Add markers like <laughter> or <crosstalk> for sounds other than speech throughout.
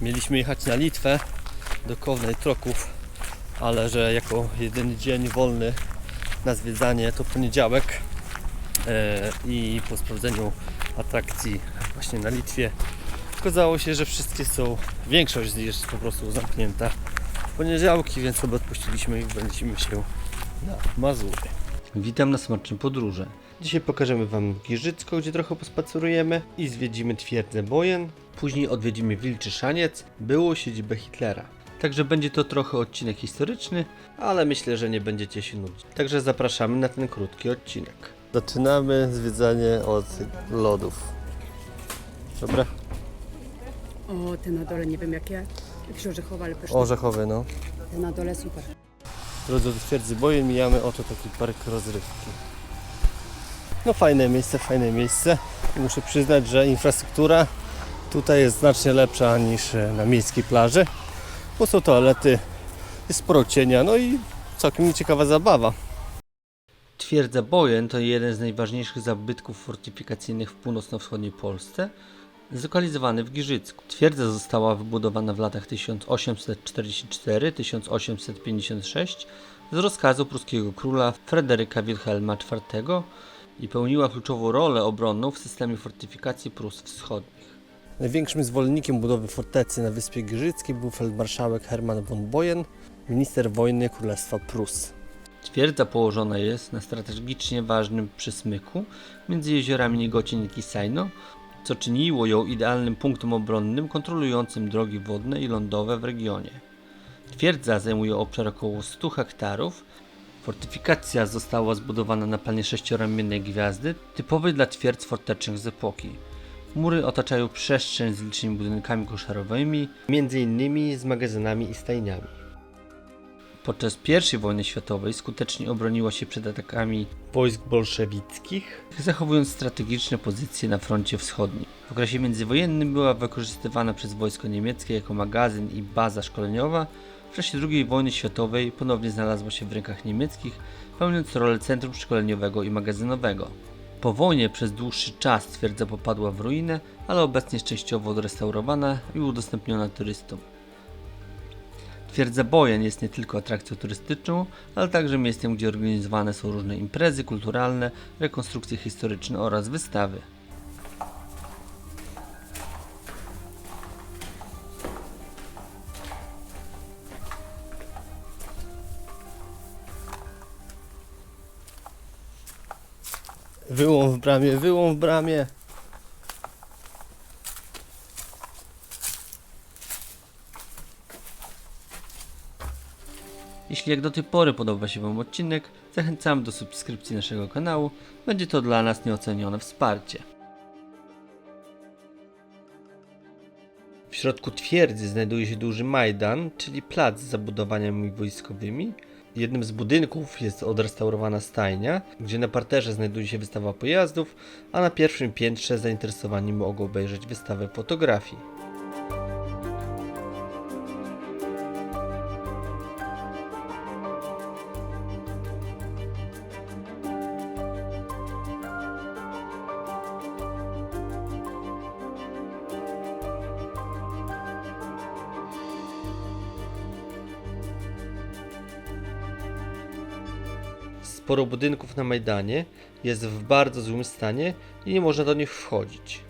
Mieliśmy jechać na Litwę do Kownej Troków, ale że jako jedyny dzień wolny na zwiedzanie to poniedziałek e, i po sprawdzeniu atrakcji właśnie na Litwie okazało się, że wszystkie są, większość jest po prostu zamknięta w poniedziałki, więc sobie odpuściliśmy i wybraniliśmy się na Mazury. Witam na smacznym podróży. Dzisiaj pokażemy Wam Giżycko, gdzie trochę pospacerujemy i zwiedzimy twierdzę Bojen. Później odwiedzimy Wilczy Szaniec, było siedzibę Hitlera. Także będzie to trochę odcinek historyczny, ale myślę, że nie będziecie się nudzić. Także zapraszamy na ten krótki odcinek. Zaczynamy zwiedzanie od lodów. Dobra? O, te na dole nie wiem jakie. Jakieś orzechowe, ale pyszne. Orzechowy, no. Te na dole super. Drodzy do twierdzy Bojen mijamy oto taki park rozrywki. No fajne miejsce, fajne miejsce. Muszę przyznać, że infrastruktura tutaj jest znacznie lepsza niż e, na miejskiej plaży. Bo są toalety, jest sporo cienia, no i całkiem ciekawa zabawa. Twierdza Bojen to jeden z najważniejszych zabytków fortyfikacyjnych w północno-wschodniej Polsce, zlokalizowany w Giżycku. Twierdza została wybudowana w latach 1844-1856 z rozkazu pruskiego króla Fryderyka Wilhelma IV i pełniła kluczową rolę obronną w systemie fortyfikacji Prus Wschodnich. Największym zwolennikiem budowy fortecy na Wyspie Giżyckiej był feldmarszałek Hermann von Boyen, minister wojny Królestwa Prus. Twierdza położona jest na strategicznie ważnym przysmyku między jeziorami Niegocin i Kisajno, co czyniło ją idealnym punktem obronnym kontrolującym drogi wodne i lądowe w regionie. Twierdza zajmuje obszar około 100 hektarów. Fortyfikacja została zbudowana na planie sześcioramiennej gwiazdy, typowej dla twierdz fortecznych z epoki. Mury otaczają przestrzeń z licznymi budynkami koszarowymi, m.in. z magazynami i stajniami. Podczas I wojny światowej skutecznie obroniła się przed atakami wojsk bolszewickich, zachowując strategiczne pozycje na froncie wschodnim. W okresie międzywojennym była wykorzystywana przez wojsko niemieckie jako magazyn i baza szkoleniowa. W czasie II wojny światowej ponownie znalazła się w rękach niemieckich, pełniąc rolę centrum szkoleniowego i magazynowego. Po wojnie przez dłuższy czas twierdza popadła w ruinę, ale obecnie jest częściowo odrestaurowana i udostępniona turystom. Twierdza Bojen jest nie tylko atrakcją turystyczną, ale także miejscem, gdzie organizowane są różne imprezy kulturalne, rekonstrukcje historyczne oraz wystawy. Wyłom w bramie, wyłom w bramie. Jeśli jak do tej pory podoba się Wam odcinek, zachęcam do subskrypcji naszego kanału. Będzie to dla nas nieocenione wsparcie. W środku twierdzy znajduje się duży Majdan, czyli plac z zabudowaniami wojskowymi. Jednym z budynków jest odrestaurowana stajnia, gdzie na parterze znajduje się wystawa pojazdów, a na pierwszym piętrze zainteresowani mogą obejrzeć wystawę fotografii. Sporo budynków na Majdanie jest w bardzo złym stanie i nie można do nich wchodzić.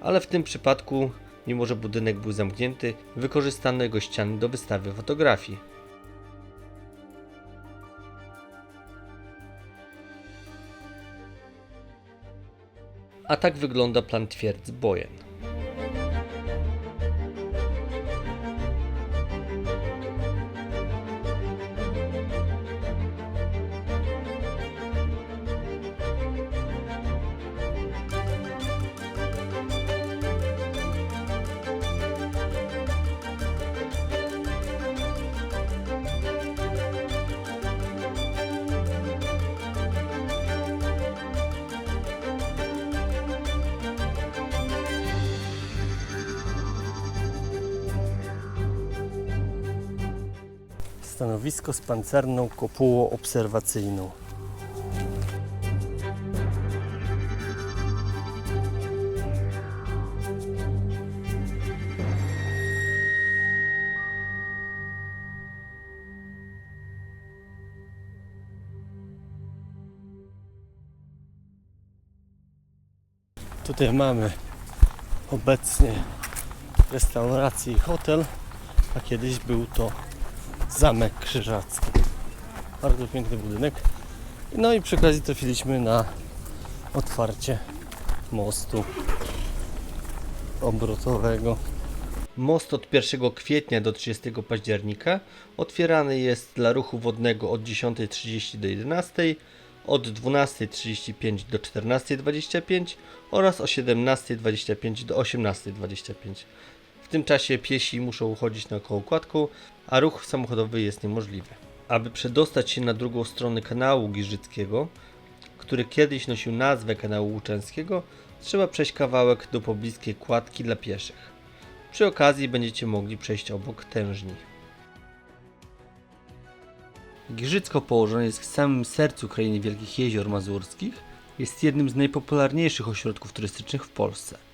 Ale w tym przypadku, mimo że budynek był zamknięty, wykorzystano jego ściany do wystawy fotografii. A tak wygląda plan twierdz Bojen. stanowisko z pancerną kopułą obserwacyjną. Tutaj mamy obecnie restaurację i hotel, a kiedyś był to Zamek Krzyżacki. Bardzo piękny budynek. No i przy okazji trafiliśmy na otwarcie mostu obrotowego. Most od 1 kwietnia do 30 października otwierany jest dla ruchu wodnego od 10.30 do 11.00, od 12.35 do 14.25 oraz o 17.25 do 18.25. Tym czasie piesi muszą uchodzić na kołkładku, a ruch samochodowy jest niemożliwy. Aby przedostać się na drugą stronę kanału Giżyckiego, który kiedyś nosił nazwę kanału Łuczęskiego, trzeba przejść kawałek do pobliskiej kładki dla pieszych. Przy okazji będziecie mogli przejść obok tężni. Giżycko położone jest w samym sercu krainy Wielkich Jezior Mazurskich. Jest jednym z najpopularniejszych ośrodków turystycznych w Polsce.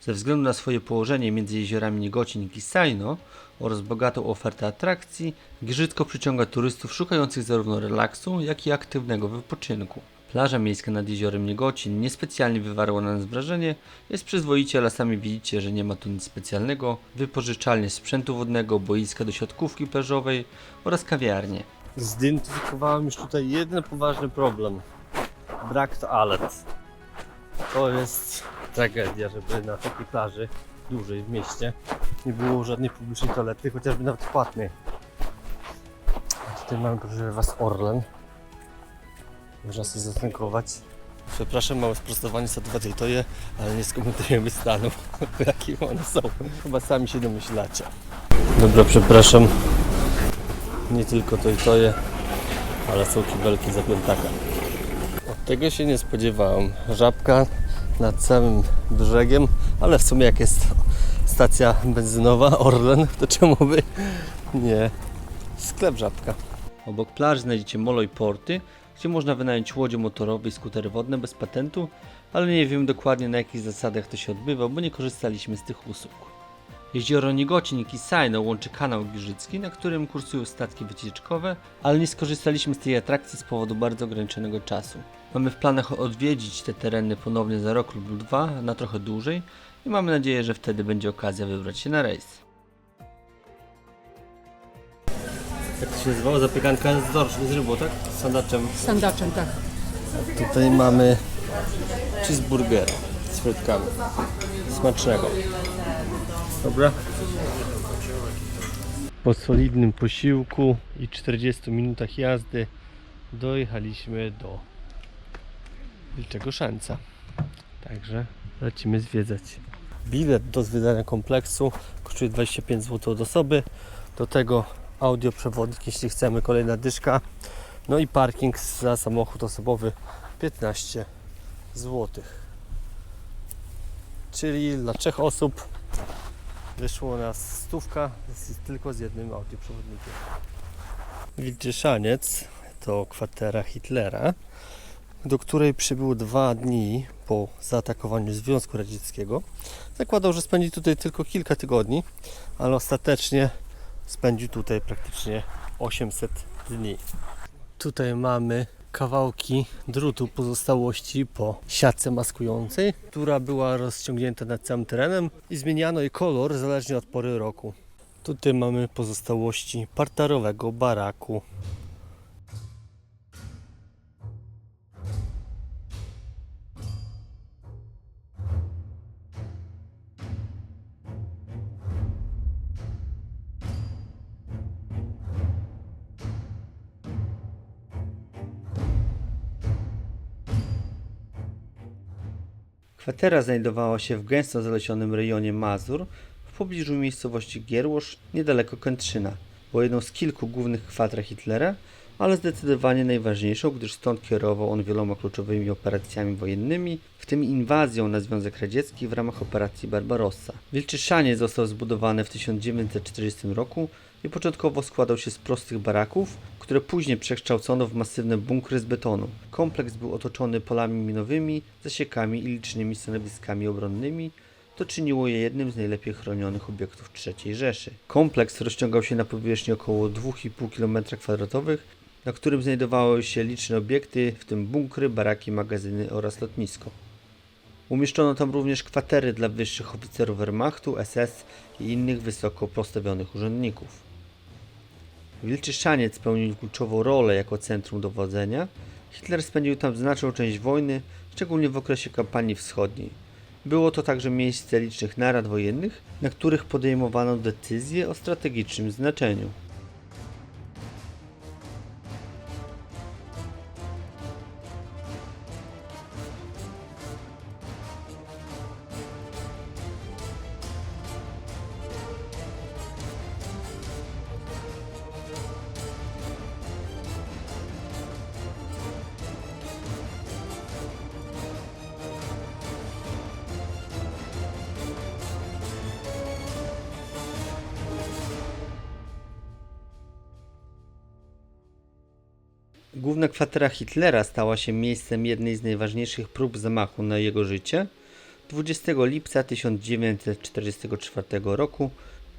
Ze względu na swoje położenie między jeziorami Niegocin i Kisajno oraz bogatą ofertę atrakcji, Giżycko przyciąga turystów szukających zarówno relaksu, jak i aktywnego wypoczynku. Plaża miejska nad jeziorem Niegocin niespecjalnie wywarła na nas wrażenie, jest przyzwoicie, ale sami widzicie, że nie ma tu nic specjalnego, wypożyczalnie sprzętu wodnego, boiska do siatkówki plażowej oraz kawiarnie. Zidentyfikowałem już tutaj jeden poważny problem. Brak toalet. To jest tragedia, żeby na takiej plaży dużej w mieście nie było żadnej publicznej toalety, chociażby nawet płatnej. A tutaj mamy proszę Was Orlen. Można sobie zatankować. Przepraszam, małe sprostowanie sytuacji to je, ale nie skomentujemy stanu, <laughs> jakie one są. Chyba sami się domyślacie. Dobra, przepraszam. Nie tylko to i to je, ale są kibelki za. Od tego się nie spodziewałem. Żabka nad samym brzegiem, ale w sumie jak jest stacja benzynowa Orlen, to czemu by nie sklep Żabka. Obok plaży znajdziecie molo i porty, gdzie można wynająć łodzie motorowe i skutery wodne bez patentu, ale nie wiem dokładnie na jakich zasadach to się odbywa, bo nie korzystaliśmy z tych usług. Jezioro Niegocin i Kisajno łączy kanał Giżycki, na którym kursują statki wycieczkowe, ale nie skorzystaliśmy z tej atrakcji z powodu bardzo ograniczonego czasu. Mamy w planach odwiedzić te tereny ponownie za rok lub dwa, na trochę dłużej i mamy nadzieję, że wtedy będzie okazja wybrać się na rejs. Jak to się nazywało? Zapiekanka z, dorsz, z rybą, tak? Z sandaczem. Sandaczem, tak. Tutaj mamy cheeseburgera z frytkami. Smacznego. Dobra. Po solidnym posiłku i 40 minutach jazdy dojechaliśmy do Wilczego Szańca. Także lecimy zwiedzać. Bilet do zwiedzania kompleksu kosztuje 25 zł od osoby. Do tego audioprzewodnik, jeśli chcemy, kolejna dyszka. No i parking za samochód osobowy 15 zł. Czyli dla trzech osób wyszło nas stówka z, tylko z jednym audioprzewodnikiem. Wilczyszaniec to kwatera Hitlera, do której przybył dwa dni po zaatakowaniu Związku Radzieckiego. Zakładał, że spędzi tutaj tylko kilka tygodni, ale ostatecznie spędził tutaj praktycznie 800 dni. Tutaj mamy kawałki drutu pozostałości po siatce maskującej, która była rozciągnięta nad całym terenem i zmieniano jej kolor zależnie od pory roku. Tutaj mamy pozostałości parterowego baraku. Kwatera znajdowała się w gęsto zalesionym rejonie Mazur w pobliżu miejscowości Gierłosz, niedaleko Kętrzyna. Była jedną z kilku głównych kwater Hitlera, ale zdecydowanie najważniejszą, gdyż stąd kierował on wieloma kluczowymi operacjami wojennymi, w tym inwazją na Związek Radziecki w ramach operacji Barbarossa. Wilczyszanie został zbudowany w 1940 roku i początkowo składał się z prostych baraków, które później przekształcono w masywne bunkry z betonu. Kompleks był otoczony polami minowymi, zasiekami i licznymi stanowiskami obronnymi, to czyniło je jednym z najlepiej chronionych obiektów III Rzeszy. Kompleks rozciągał się na powierzchni około 2,5 km2, na którym znajdowały się liczne obiekty, w tym bunkry, baraki, magazyny oraz lotnisko. Umieszczono tam również kwatery dla wyższych oficerów Wehrmachtu, SS i innych wysoko postawionych urzędników. Wilczy Szaniec pełnił kluczową rolę jako centrum dowodzenia. Hitler spędził tam znaczną część wojny, szczególnie w okresie kampanii wschodniej. Było to także miejsce licznych narad wojennych, na których podejmowano decyzje o strategicznym znaczeniu. Główna kwatera Hitlera stała się miejscem jednej z najważniejszych prób zamachu na jego życie. 20 lipca 1944 roku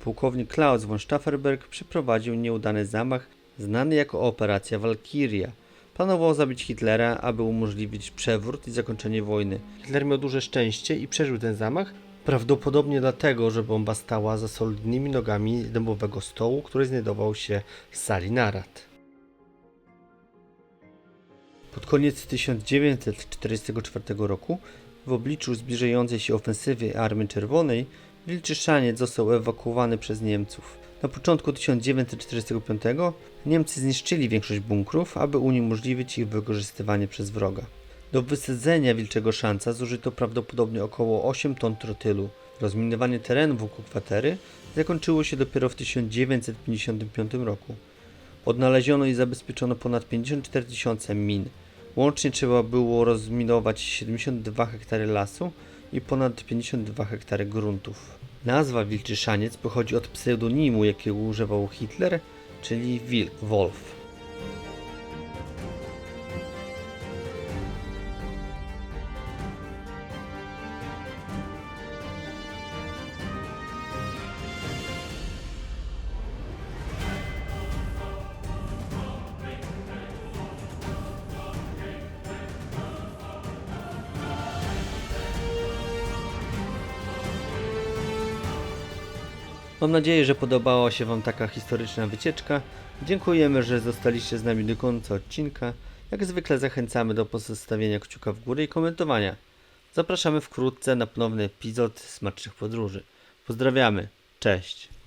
pułkownik Klaus von Staffelberg przeprowadził nieudany zamach znany jako Operacja Walkiria. Planował zabić Hitlera, aby umożliwić przewrót i zakończenie wojny. Hitler miał duże szczęście i przeżył ten zamach, prawdopodobnie dlatego, że bomba stała za solidnymi nogami dębowego stołu, który znajdował się w sali narad. Pod koniec 1944 roku, w obliczu zbliżającej się ofensywy Armii Czerwonej, Wilczy Szaniec został ewakuowany przez Niemców. Na początku 1945 Niemcy zniszczyli większość bunkrów, aby uniemożliwić ich wykorzystywanie przez wroga. Do wysadzenia Wilczego Szanca zużyto prawdopodobnie około 8 ton trotylu. Rozminowanie terenu wokół kwatery zakończyło się dopiero w 1955 roku. Odnaleziono i zabezpieczono ponad 54 tysiące min. Łącznie trzeba było rozminować 72 hektary lasu i ponad 52 hektary gruntów. Nazwa Wilczy Szaniec pochodzi od pseudonimu, jakiego używał Hitler, czyli Wilk, Wolf. Mam nadzieję, że podobała się Wam taka historyczna wycieczka. Dziękujemy, że zostaliście z nami do końca odcinka. Jak zwykle zachęcamy do pozostawienia kciuka w górę i komentowania. Zapraszamy wkrótce na ponowny epizod Smacznych Podróży. Pozdrawiamy, cześć!